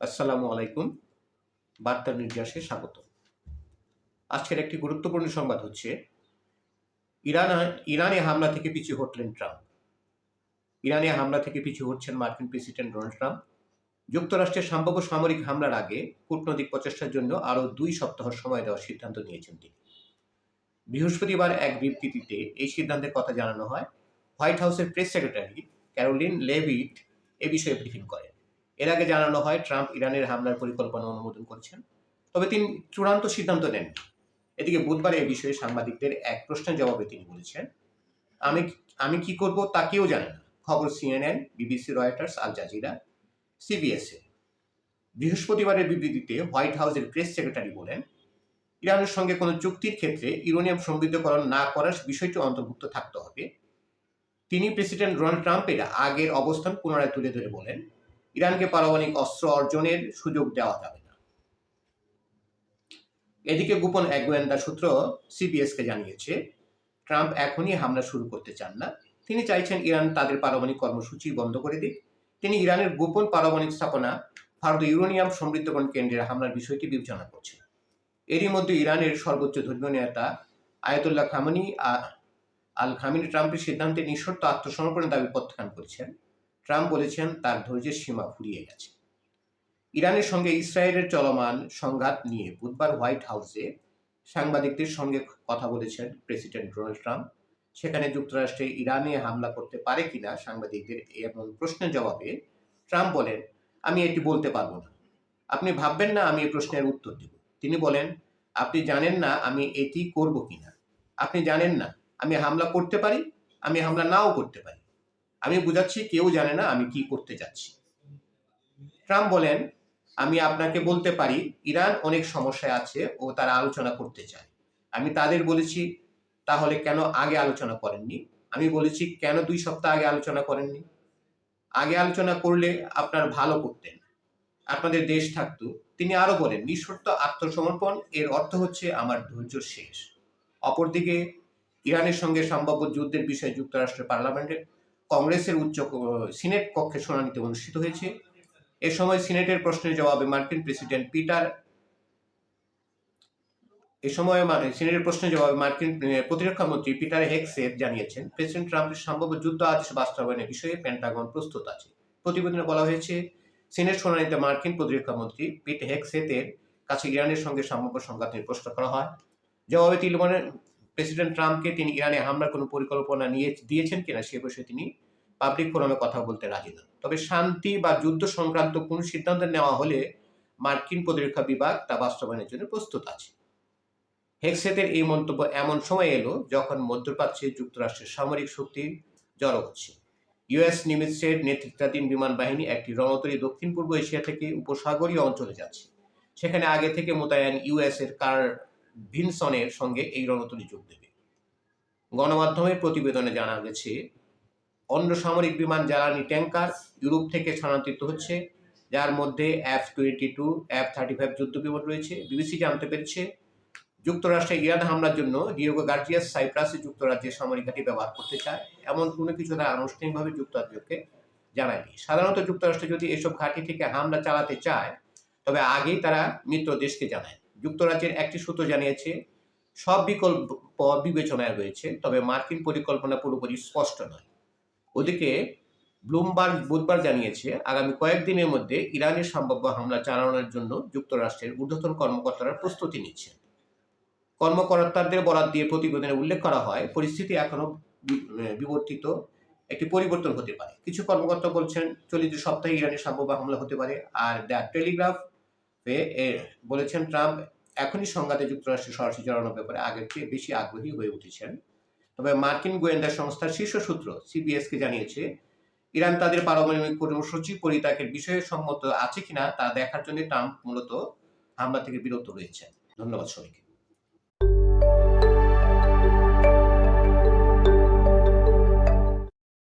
আসসালামু আলাইকুম। বার্তা নির্যাসে স্বাগত। আজকের একটি গুরুত্বপূর্ণ সংবাদ হচ্ছে, ইরান, ইরানে হামলা থেকে পিছু হটলেন ট্রাম্প। ইরানে হামলা থেকে পিছু হচ্ছেন মার্কিন প্রেসিডেন্ট ডোনাল্ড ট্রাম্প। যুক্তরাষ্ট্রের সম্ভাব্য সামরিক হামলার আগে কূটনৈতিক প্রচেষ্টার জন্য আরও দুই সপ্তাহ সময় দেওয়ার সিদ্ধান্ত নিয়েছেন তিনি। বৃহস্পতিবার এক বিবৃতিতে এই সিদ্ধান্তের কথা জানানো হয়, হোয়াইট হাউসের প্রেস সেক্রেটারি ক্যারোলিন লেভিট এ বিষয়ে ব্রিফিং করেন। এর আগে জানানো হয়, ট্রাম্প ইরানের হামলার পরিকল্পনা অনুমোদন করেছেন। তবে তিনি চূড়ান্ত সিদ্ধান্ত নেন এদিকে বুধবার এ বিষয়ে সাংবাদিকদের এক প্রশ্নের জবাবে তিনি বলেছেন, আমি আমি কি করব তা কেউ জানে না। খবর CNN, BBC, Reuters, Al Jazeera, CBSA. বৃহস্পতিবারের বিবৃতিতে হোয়াইট হাউসের প্রেস সেক্রেটারি বলেন, ইরানের সঙ্গে কোনো চুক্তির ক্ষেত্রে ইউরেনিয়াম সমৃদ্ধকরণ না করার বিষয়টি অন্তর্ভুক্ত থাকতে হবে। তিনি প্রেসিডেন্ট ডোনাল্ড ট্রাম্পের আগের অবস্থান পুনরায় তুলে ধরে বলেন ইরানকে পারমাণবিক অস্ত্র অর্জনের সুযোগ দেওয়া যাবে না। এদিকে গোপন এক গোয়েন্দা সূত্র সিবিএসকে জানিয়েছে, ট্রাম্প এখনই হামলা শুরু করতে চান না। তিনি চাইছেন ইরান তাদের পারমাণবিক কর্মসূচি বন্ধ করে দিক। তিনি ইরানের গোপন পারমাণবিক স্থাপনা ভারত ইউরেনিয়াম সমৃদ্ধকরণ কেন্দ্রের হামলার বিষয়টি বিবেচনা করছেন। এরই মধ্যে ইরানের সর্বোচ্চ ধর্মীয় নেতা আয়াতুল্লাহ খামানি আল খামিনি ট্রাম্পের সিদ্ধান্তে নিঃশর্ত আত্মসমর্পণের দাবি প্রত্যাখ্যান করেছেন। ট্রাম্প বলেছেন তার ধৈর্যের সীমা ফুরিয়ে গেছে। ইরানের সঙ্গে ইসরায়েলের চলমান সংঘাত নিয়ে বুধবার হোয়াইট হাউসে সাংবাদিকদের সঙ্গে কথা বলেছেন প্রেসিডেন্ট ডোনাল্ড ট্রাম্প। সেখানে যুক্তরাষ্ট্রে ইরানে হামলা করতে পারে কিনা সাংবাদিকদের এমন প্রশ্নের জবাবে ট্রাম্প বলেন, আমি এটি বলতে পারব না। আপনি ভাববেন না আমি এই প্রশ্নের উত্তর দেব। তিনি বলেন, আপনি জানেন না আমি এটি করব কিনা। আপনি জানেন না, আমি হামলা করতে পারি, আমি হামলা নাও করতে পারি। আমি বুঝাচ্ছি, কেউ জানে না আমি কি করতে যাচ্ছি। ট্রাম্প বলেন, আমি আপনাকে বলতে পারি, ইরান অনেক সমস্যায় আছে ও তারা আলোচনা করতে চায়। আমি তাদের বলেছি, তাহলে কেন আগে আলোচনা করেননি? আমি বলেছি, কেন দুই সপ্তাহ আগে আলোচনা করেননি? আগে আলোচনা করলে আপনার ভালো করতেন। আপনাদের দেশ থাকতো। তিনি আরও বলেন, নিঃশর্ত আত্মসমর্পণ, এর অর্থ হচ্ছে আমার ধৈর্য শেষ। অপরদিকে, ইরানের সঙ্গে সম্ভাব্য যুদ্ধের বিষয়ে যুক্তরাষ্ট্রের পার্লামেন্টের কংগ্রেসের উচ্চ সিনেট কক্ষে শুনানিতে অনুষ্ঠিত হয়েছে। এ সময় সিনেটের প্রশ্নের জবাবে মার্কিন প্রেসিডেন্ট পিটার এ সময় সিনেটের প্রশ্নের জবাবে মার্কিন প্রতিরক্ষা মন্ত্রী পিটার হেক্সেট জানিয়েছেন, প্রেসিডেন্ট ট্রাম্পের সম্ভাব্য যুদ্ধ আদেশ বাস্তবায়নের বিষয়ে পেন্টাগন প্রস্তুত আছে। প্রতিবেদনে বলা হয়েছে, সিনেট শুনানিতে মার্কিন প্রতিরক্ষা মন্ত্রী পিট হেক্সেতের কাছে ইরানের সঙ্গে সম্ভাব্য সংঘাত নিয়ে প্রশ্ন করা হয়। জবাবে বলেন প্রেসিডেন্ট ট্রাম্পকে তিনি ইরানে হামলার কোনো পরিকল্পনা নিয়ে দিয়েছেন কিনা সে বিষয়ে তিনি পাবলিক ফোরামে কথা বলতে রাজি নন। তবে শান্তি বা যুদ্ধ সংক্রান্ত কোন সিদ্ধান্ত নেওয়া হলে মার্কিন প্রতিরক্ষা বিভাগ তা বাস্তবায়নের জন্য প্রস্তুত আছে। হেক্সেতের এই মন্তব্য এমন সময় এলো যখন মধ্যপ্রাচ্যে যুক্তরাষ্ট্রের সামরিক শক্তি জড়ো হচ্ছে। ইউএস নিমিত্সের নেতৃত্বাধীন বিমান বাহিনী একটি রণতরী দক্ষিণ পূর্ব এশিয়া থেকে উপসাগরীয় অঞ্চলে যাচ্ছে। সেখানে আগে থেকে মোতায়েন ইউএস এর কার ভিনসনের সঙ্গে এই রণতরী যোগ দেবে। গণমাধ্যমের প্রতিবেদনে জানা গেছে অন্য সামরিক বিমান জ্বালানি ট্যাঙ্কার ইউরোপ থেকে স্থানান্তরিত হচ্ছে, যার মধ্যে F twenty two F thirty five যুদ্ধ বিমান রয়েছে। বিবিসি জানতে পেরেছে, যুক্তরাষ্ট্রে ইরান হামলার জন্য ডিওগো গার্জিয়াস সাইপ্রাসে যুক্তরাজ্যের সামরিক ঘাঁটি ব্যবহার করতে চায়, এমন কোনো কিছু তারা আনুষ্ঠানিকভাবে যুক্তরাজ্যকে জানায়নি। সাধারণত যুক্তরাষ্ট্র যদি এসব ঘাঁটি থেকে হামলা চালাতে চায়, তবে আগেই তারা মিত্র দেশকে জানায়। যুক্তরাজ্যের একটি সূত্র জানিয়েছে, সব বিকল্প বিবেচনায় রয়েছে, তবে মার্কিন পরিকল্পনা পুরোপুরি স্পষ্ট নয়। ওদিকে, ব্লুমবার্গ বুধবার জানিয়েছে, আগামী কয়েকদিনের মধ্যে ইরানের সম্ভাব্য হামলা চালানোর জন্য যুক্তরাষ্ট্রের ঊর্ধ্বতন কর্মকর্তারা প্রস্তুতি নিচ্ছেন। কর্মকর্তাদের বরাদ দিয়ে প্রতিবেদনে উল্লেখ করা হয়, পরিস্থিতি এখনও বিবর্তিত, একটি পরিবর্তন হতে পারে। কিছু কর্মকর্তা বলছেন, চলিত সপ্তাহে ইরানের সম্ভাব্য হামলা হতে পারে, আর দ্য টেলিগ্রাফ বলেছেন ট্রাম্প এখনই সংঘাতে যুক্তরাষ্ট্রের সরাসরি জড়ানোর ব্যাপারে আগের চেয়ে বেশি আগ্রহী হয়ে উঠেছেন। তবে মার্কিন গোয়েন্দা সংস্থার শীর্ষ সূত্র, সিবিএসকে জানিয়েছে, ইরান তাদের পারমাণবিক কর্মসূচি পরিত্যাগের বিষয়ে সম্মত আছে কিনা তা দেখার জন্য ট্রাম্প মূলত হামলা থেকে বিরত রয়েছেন। ধন্যবাদ সবাইকে।